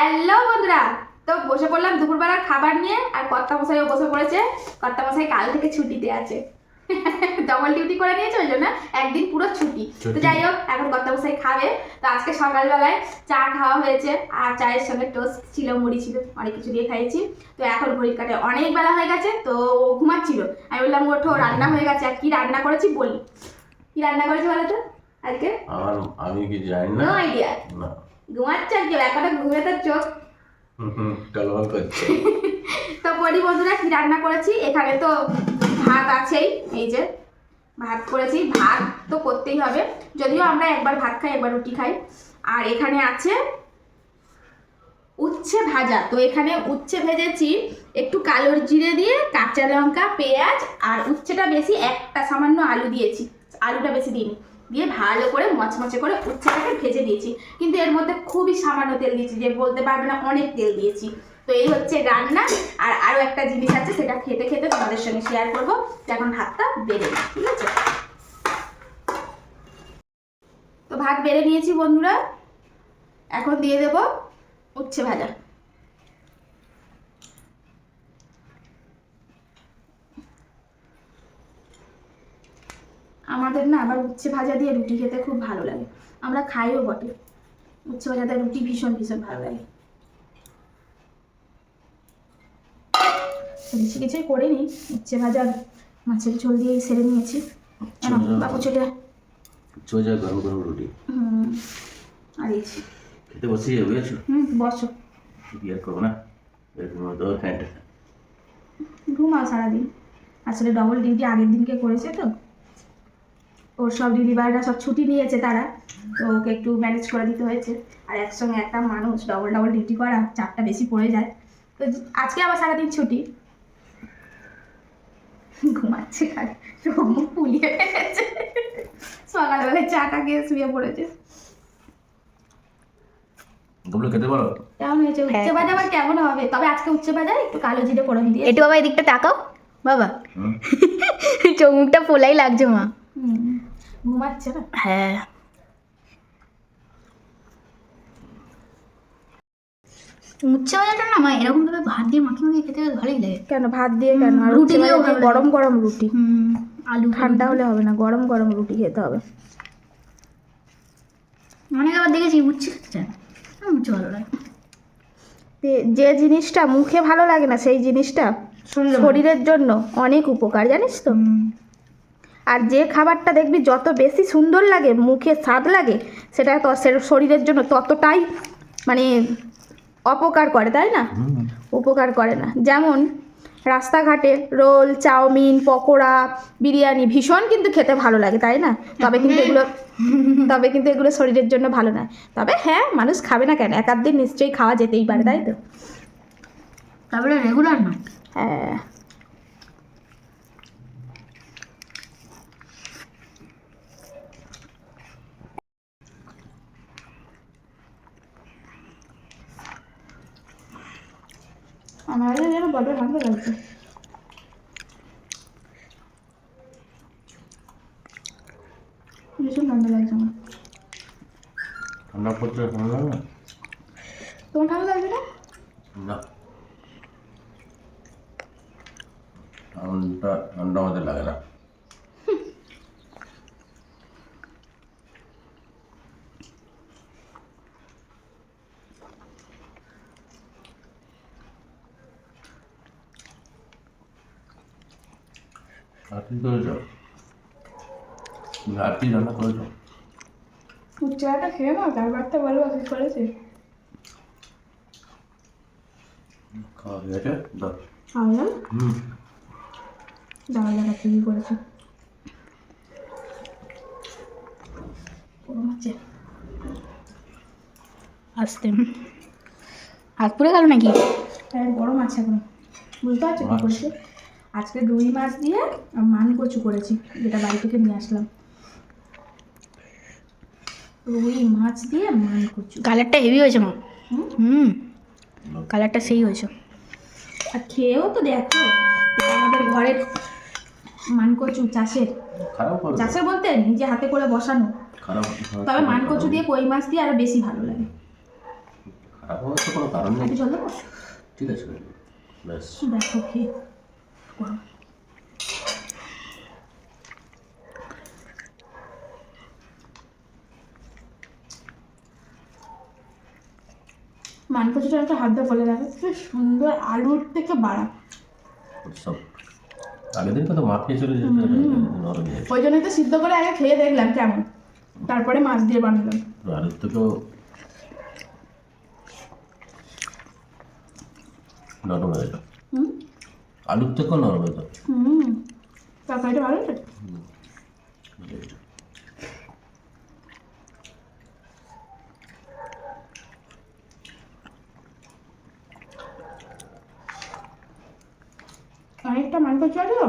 Hello বন্ধুরা। তো বসে পড়লাম দুপুরবেলার খাবার নিয়ে আর কর্তা মশাইও বসে পড়েছে। কর্তা মশাই কাল থেকে ছুটিতে আছে। ডবল ডিউটি করে নিয়েছে ওই জন্য একদিন পুরো ছুটি। তো যাই হোক এখন কর্তা মশাই খাবে। তো আজকে সকালবেলায় চা খাওয়া হয়েছে আর চায়ের সঙ্গে টোস্ট ছিল মুড়ি ছিল অনেক কিছু দিয়ে খাইয়েছি। তো এখন ঘড়ির কাটে অনেক বেলা হয়ে গেছে তো ও ঘুমাচ্ছিল। আমি বললাম ওঠো রান্না হয়ে গেছে। আর কি রান্না করেছি বলি। কি রান্না করেছি বলো তো আজকে? আমি কি জানি না। নো আইডিয়া না। ঘুমাচ্ছে আর কি এখনও ঘুমিয়ে তার চোখ। টলমল করছে তো বলি বন্ধুরা কি রান্না করেছি? এখানে তো ভাত আছেই এই যে ভাত করেছি। ভাত তো করতেই হবে যদিও আমরা একবার ভাত খাই একবার রুটি খাই। আর এখানে আছে উচ্ছে ভাজা। তো এখানে উচ্ছে ভেজেছি একটু কালোর জিরে দিয়ে কাঁচা লঙ্কা পেঁয়াজ আর উচ্ছেটা বেশি একটা সামান্য আলু দিয়েছি। আলুটা বেশি দিইনি। দিয়ে ভালো করে মচমচে করে উচ্ছেটাকে ভেজে দিয়েছি কিন্তু এর মধ্যে খুবই সামান্য তেল দিয়েছি, যে বলতে পারবে না অনেক তেল দিয়েছি। তো এই হচ্ছে রান্না, আর আরও একটা জিনিস আছে, সেটা খেতে খেতে তোমাদের সঙ্গে শেয়ার করব। এখন ভাতটা বেড়ে ঠিক আছে? তো ভাত বেড়ে নিয়েছি বন্ধুরা। এখন দিয়ে দেব উচ্ছে ভাজা। আমাদের না আবার উচ্ছে ভাজা দিয়ে রুটি খেতে খুব ভালো লাগে। আমরা খাইও বটে। উচ্ছে ভাজা দিয়ে রুটি ভীষণ ভীষণ ভালো লাগে। বেশি কিছুই করিনি। উচ্ছে ভাজা মাছের ঝোল দিয়েই সেরে নিয়েছি। বাবু চলে সোজা গরম গরম রুটি। হুম আর এই খেতে বসে যাবে বুঝেছ? হুম বসো। বিয়ার করব না? তো ঘুমাও সারাদিন। আসলে ডবল ডিউটি আগের দিনকে করেছে তো। ওর সব ডেলিভারিরা সব ছুটি নিয়েছে তারা। তো ওকে একটু ম্যানেজ করে দিতে হয়েছে। আর একসঙ্গে একটা মানুষ ডবল ডবল ডিউটি করা চারটা বেশি পড়ে যায়। তো আজকে আবার সারাদিন ছুটি। ঘুমাচ্ছে খালি। চোখ মুখ ফুলিয়ে ফেলেছে। সকালবেলায় চাটা খেয়ে শুয়ে পড়েছে। ওগুলো খেতে পারো? কেমন হয়েছে? ভাজা আবার কেমন হবে? তবে আজকে উচ্ছে ভাজা একটু কালো জিরে ফোড়ন দিয়ে একটু বাবা এদিকটা তাকাও। বাবা? চোখ মুখটা ফোলাই লাগছে মা। হুম, ঘুমাচ্ছে না? হ্যাঁ। উচ্ছে ভাজাটা না মা এরকম ভাবে ভাত দিয়ে মাখিয়ে মাখিয়ে খেতে ভালোই লাগে। কেন ভাত দিয়ে কেন? আর রুটি দিয়েও ভাজা দিয়ে ভালো লাগে। গরম গরম রুটি। আলু ঠান্ডা হলে হবে না গরম গরম রুটি খেতে হবে। অনেক আবার দেখেছি উচ্ছে খেতে চায় উচ্ছে ভালো লাগে যে- জিনিসটা মুখে ভালো লাগে না সেই জিনিসটা শরীরে শরীরের জন্য অনেক উপকার জানিস তো? আর যে খাবারটা দেখবি যত বেশি সুন্দর লাগে মুখে স্বাদ লাগে সেটা তো শরীরের জন্য ততটাই মানে অপকার করে তাই না? উপকার করে না। যেমন রাস্তাঘাটে রোল চাউমিন পকোড়া বিরিয়ানি ভীষণ কিন্তু খেতে ভালো লাগে তাই না? তবে কিন্তু এগুলো তবে কিন্তু এগুলো শরীরের জন্য ভালো নয় তবে হ্যাঁ মানুষ খাবে না কেন? এক আধ দিন নিশ্চয়ই খাওয়া যেতেই পারে তাই তো? তারপরে রেগুলার না? হ্যাঁ। আমার যেন বড্ড ঠান্ডা লাগছে। ভীষণ ঠান্ডা লাগছে আমার। ঠান্ডা পড়ছে ঠান্ডা লাগে না? তোমার ঠান্ডা লাগছে না? না। ঠান্ডা ঠান্ডা আমাদের লাগে না। কি রান্না করেছ চাটা খেয়ে নাও তারপর তো বলব কি করেছে। খাওয়া হয়ে গেছে দাও। আমরা হুম। জামা জামা কি করেছে। আছে আসতে। হাত পুড়ে গেল নাকি? গরম আছে এখন। বুঝতে পারছ কি। করেছে? আজকে রুই মাছ দিয়ে মান কচু করেছি যেটা বাড়ি থেকে নিয়ে আসলাম। রুই মাছ দিয়ে মান কচু। কালারটা হেভি হয়েছে মা। হুম? কালারটা সেই হয়েছে। আর খেয়েও তো দেখো আমাদের ঘরের মান কচু চাষের। চাষের বলতে নিজে হাতে করে বসানো। তবে মান কচু দিয়ে কই মাছ দিয়ে আরও বেশি ভালো লাগে। খারাপ হওয়ার তো কোনো কারণ নেই। ঠিক আছে। দেখো খেয়ে। মানকচুটা একটা হাত দিয়ে বলে কি সুন্দর আলুর থেকে বাড়া। সব। আগের দিন তো মাখিয়ে চলে যেত। ওই জন্যই তো সিদ্ধ করে আগে খেয়ে দেখলাম কেমন। তারপরে মাছ দিয়ে বানালাম। আলুর থেকেও নরম হয়ে যেত। হুম? আলুর থেকেও নরম যেত হুম তরকারিটা ভালো আছে অনেকটা আছে তো?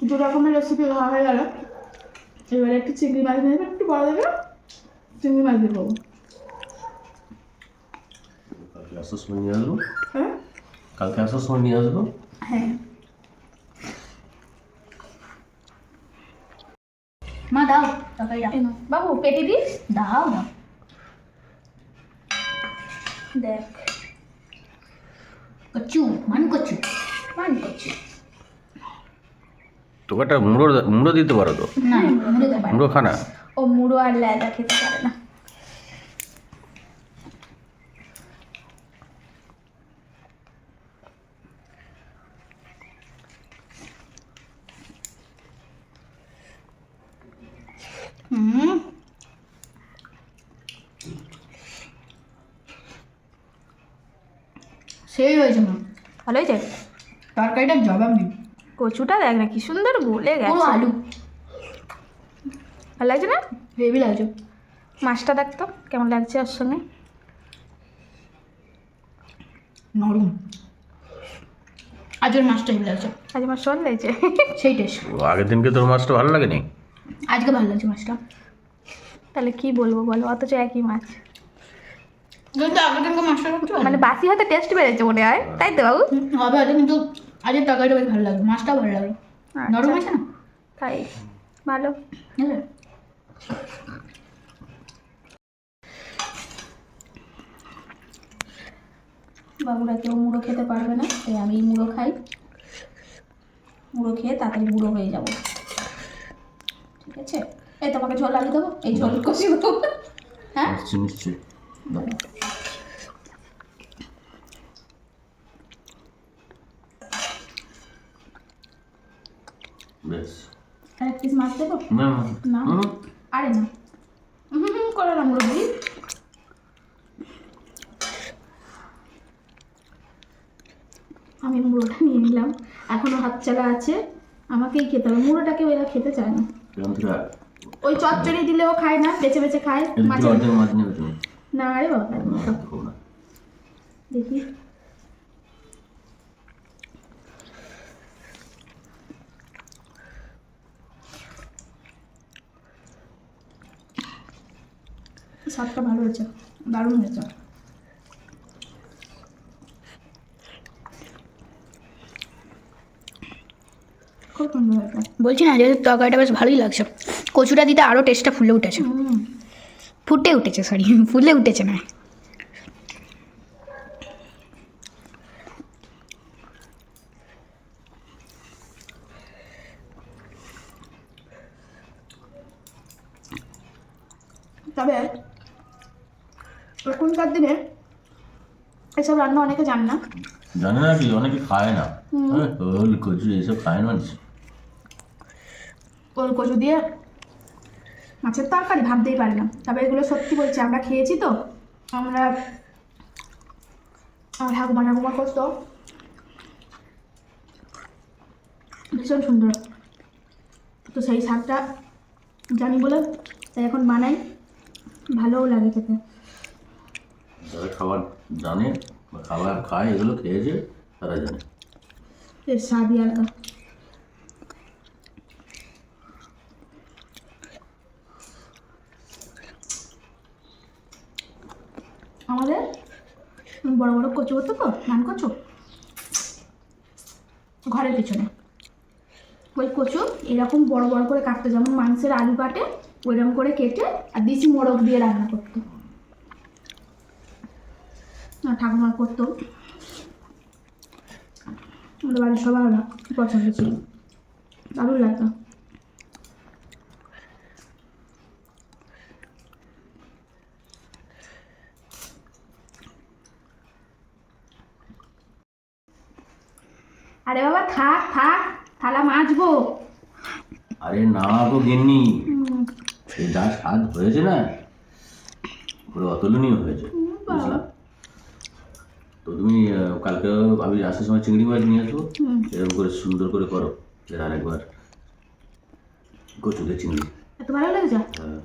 দু রকমের রেসিপি খাওয়া হয়ে গেল। এবারে একটু চিংড়ি মাছ নিয়ে একটু বড় দেবে। চিংড়ি মাছ দেবো কালকে আসার সময় নিয়ে আসব হ্যাঁ কালকে আসার সময় নিয়ে আসব হ্যাঁ। মা দাও। বাবু পেটে দিস দাও দাও। দেখ। কচু মান কচু। মান করছি তোকে একটা মুড়ো মুড়ো দিতে পারো তো? না মুড়ে দাও মুড়ো খানা ও মুড়ো আর লেদা খেতে পারে না হুম সেই হয়েছে মা ভালো হয়েছে? তরকারিটার জবাব নেই কচুটা দেখ না কি সুন্দর গলে গেছে। আলু। ভালো লাগছে না? হেভি লাগছে। মাছটা দেখতো কেমন লাগছে ওর সঙ্গে? নরম। আজকের মাছটা হেভি লাগছে। আজ মাছ ভালো লাগছে? সেই টেস্ট আগের দিনকে তোর মাছটা ভালো লাগেনি? আজকে ভালো লাগছে মাছটা। তাহলে কি বলব বলো অথচ একই মাছ। কিন্তু আগের দিনকে মাছটা একটু মানে বাসি হয়তো টেস্ট বেড়েছে মনে হয়। তাই তো বাবু? হবে হয়তো কিন্তু আজকের তরকারিটা বেশ ভালো লাগল। মাছটাও ভালো লাগল। নরম আচ্ছা, আছে না? তাই। ভালো। বাবুরা কেউ মুড়ো খেতে পারবে না তাই আমি মুড়ো খাই। মুড়ো খেয়ে তাড়াতাড়ি বুড়ো হয়ে যাব। ঠিক আছে? এই তোমাকে ঝোল আলু দেবো? এই ঝোল কষি দেবো। হ্যাঁ? নিশ্চয় নিশ্চয় বেশ। এক পিস মাছ দেবো? না। না। আরে না। হুম করে না দিই। আমি মুড়োটা নিয়ে নিলাম। এখনও হাত চালা আছে। আমাকেই খেতে হবে। মুড়োটাকে ওরা খেতে চায় না। ওই চচ্চড়ি দিলেও খায় না বেছে বেছে খায়। মাছ না রে বাবা দেখি। স্বাদটা ভালো হয়েছে দারুণ হয়েছে। বলছি না আজকের তরকারিটা বেশ ভালোই লাগছে। কচুটা দিতে আরও টেস্টটা ফুলে উঠেছে। ফুটে উঠেছে সরি ফুলে উঠেছে না তবে এখনকার দিনে এসব রান্না অনেকে জান না। জানে না কি অনেকে খায় না। ওল কচু এইসব খায় না মানুষ। ওল কচু দিয়ে মাছের তরকারি ভাবতেই পারি না। তবে এগুলো সত্যি বলছি আমরা খেয়েছি তো। আমরা আমার ঠাকুমা ঠাকুমা করতো। ভীষণ সুন্দর। তো সেই শাকটা জানি বলে তাই এখন বানাই। ভালোও লাগে খেতে। যারা খাবার জানে বা খাবার খায় এগুলো খেয়েছে তারা জানে। এর স্বাদই আলাদা আমাদের কচু হতো তো? ধান কচু ঘরের পিছনে। ওই কচু এরকম বড় বড় করে কাটতো, যেমন মাংসের আলু কাটে ওইরকম করে কেটে আর দিশি মোড়ক দিয়ে রান্না করতো। ঠাকুমা করতো। আমাদের বাড়ির সবার পছন্দ ছিল। দারুণ লাগতো। আরে বাবা থাক থাক থালা মাজবো। আরে না গো গিন্নি এই যা স্বাদ হয়েছে না পুরো অতুলনীয় হয়েছে বুঝলাম তো তুমি কালকে আমি আসার সময় চিংড়ি মাছ নিয়ে আসব এরকম করে সুন্দর করে করো এর আরেকবার। কচুকে চিংড়ি। এত ভালো লেগেছে? হ্যাঁ।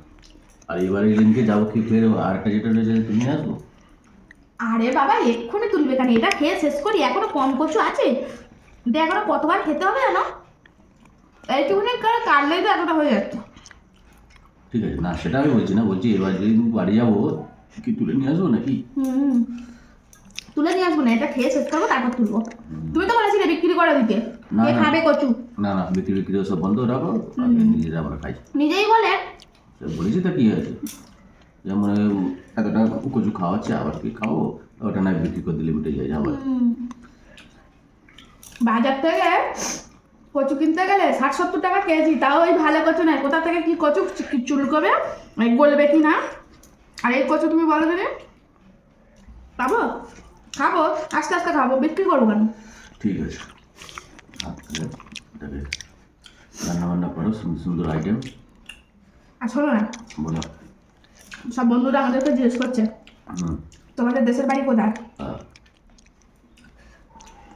আর এবারে দিনকে যাব কি ফের আরেকটা যেটা রয়েছে তুমি আসব? আরে বাবা এক্ষুনি তুলবে কেন? এটা খেয়ে শেষ করি এখনও কম কচু আছে। এখনও কতবার খেতে হবে জানো? এইটুকুনি করে কাটলেই তো এতটা হয়ে যাচ্ছে। ঠিক আছে না সেটা আমি বলছি না বলছি এবার যদি বাড়ি যাব কি তুলে নিয়ে আসব নাকি? হুম তুলে নিয়ে আসব না এটা খেয়ে শেষ করব তারপর তুলবো। তুমি তো বলেছিলে বিক্রি করে দিতে কে খাবে কচু। না না বিক্রি বিক্রি সব বন্ধ রাখো নিজেরা আমরা খাই। নিজেই বলে। বলেছি তো কি আছে? যেমন এতটা কচু খাওয়াচ্ছে আবার কি খাব ওটা না বিক্রি করে দিলে মিটে যায় হুম। বাজার থেকে কচু কিনতে গেলে ষাট সত্তর টাকা কেজি তাও ওই ভালো কচু নয় কোথা থেকে কি কচু চুলকবে গলবে কি না? আর এই কচু তুমি বলো দিনে পাবো? খাব? আস্তে আস্তে খাব। বিক্রি করব কেন? ঠিক আছে। রান্না বান্না করো সুন্দর সুন্দর আইটেম আর শোনো না। বলো। সব বন্ধুরা আমাদেরকে জিজ্ঞেস করছে। তোমাদের দেশের বাড়ি কোথায়?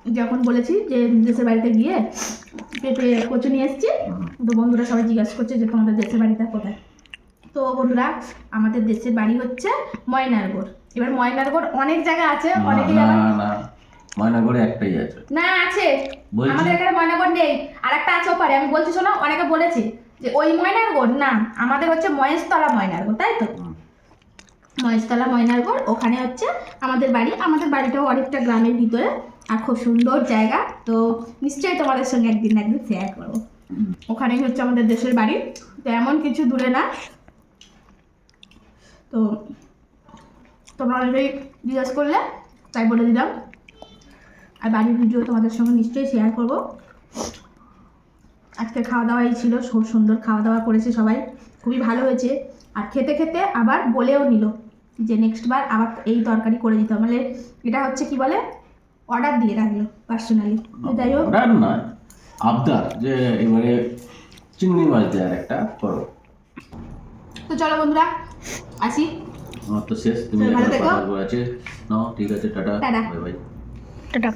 যখন বলেছি যে দেশের বাড়িতে গিয়ে পেঁপে কচু নিয়ে এসেছি তো বন্ধুরা সবাই জিজ্ঞাসা করছে যে তোমাদের দেশের বাড়িটা কোথায়? তো বন্ধুরা আমাদের দেশের বাড়ি হচ্ছে ময়নারগড়। এবার ময়নারগড় অনেক জায়গা আছে অনেকে না ময়নাগড়ে একটাই আছে। না আছে। আমাদের এখানে ময়নাগড় নেই আর একটা আছে ওপারে। আমি বলছি শোনো অনেকে বলেছে যে ওই ময়নারগড় না আমাদের হচ্ছে মহেশতলা ময়নারগড় তাই তো? মহেশতলা ময়নারগড়, ওখানে হচ্ছে আমাদের বাড়ি। আমাদের বাড়িটাও অনেকটা গ্রামের ভিতরে আর খুব সুন্দর জায়গা। তো নিশ্চয়ই তোমাদের সঙ্গে একদিন একদিন শেয়ার করব। ওখানেই হচ্ছে আমাদের দেশের বাড়ি। তো এমন কিছু দূরে না। তো তোমরা অনেকেই জিজ্ঞেস করলে, তাই বলে দিলাম। আর বাড়ির ভিডিও তোমাদের সঙ্গে নিশ্চয়ই শেয়ার করব। আজকে খাওয়া দাওয়াই ছিল, খুব সুন্দর খাওয়া দাওয়া করেছে সবাই। খুবই ভালো হয়েছে। আর খেতে খেতে আবার বলেও নিল। যে নেক্সট বার আবার এই তরকারি করে দিতে হবে। মানে এটা হচ্ছে কি বলে? অর্ডার দিয়ে রাখল পার্সোনালি যাই হোক। অর্ডার নয় আবদার যে এবারে চিংড়ি মাছ দেওয়ার একটা করো তো চলো বন্ধুরা আসি। আমার তো শেষ তুমি ভালো থেকো। আছে? নাও ঠিক আছে tata tata. Bye bye. Tata.